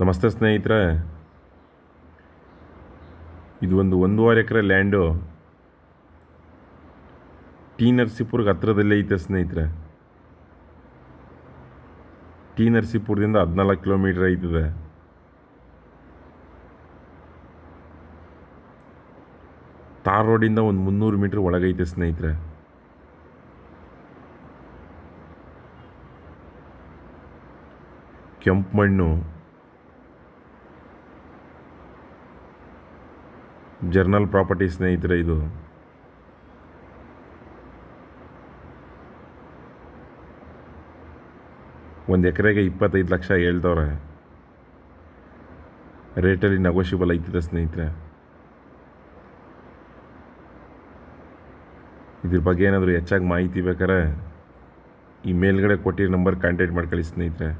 ನಮಸ್ತೆ ಸ್ನೇಹಿತರೆ. ಇದು ಒಂದು ಒಂದೂವರೆ ಎಕರೆ ಲ್ಯಾಂಡು. ಟಿ ನರಸೀಪುರ್ಗೆ ಹತ್ರದಲ್ಲೇ ಐತೆ ಸ್ನೇಹಿತರೆ. ಟಿ ನರಸೀಪುರದಿಂದ ಹದಿನಾಲ್ಕು ಕಿಲೋಮೀಟ್ರ್ ಐತದೆ. ತಾರ್ ರೋಡಿಂದ ಒಂದು ಮುನ್ನೂರು ಮೀಟ್ರ್ ಒಳಗೈತೆ ಸ್ನೇಹಿತರೆ. ಕೆಂಪು ಮಣ್ಣು ಜರ್ನಲ್ ಪ್ರಾಪರ್ಟಿ ಸ್ನೇಹಿತರೆ ಇದು. ಒಂದು ಎಕರೆಗೆ ಇಪ್ಪತ್ತೈದು ಲಕ್ಷ ಹೇಳ್ತವ್ರೆ. ರೇಟಲ್ಲಿ ನೆಗೋಷಿಯಬಲ್ ಐತಿದೆ ಸ್ನೇಹಿತರೆ. ಇದ್ರ ಬಗ್ಗೆ ಏನಾದರೂ ಹೆಚ್ಚಾಗಿ ಮಾಹಿತಿ ಬೇಕಾರೆ ಈ ಮೇಲ್ಗಡೆ ಕೊಟ್ಟಿರೋ ನಂಬರ್ ಕಾಂಟ್ಯಾಕ್ಟ್ ಮಾಡ್ಕೊಳ್ಳಿ ಸ್ನೇಹಿತರೆ.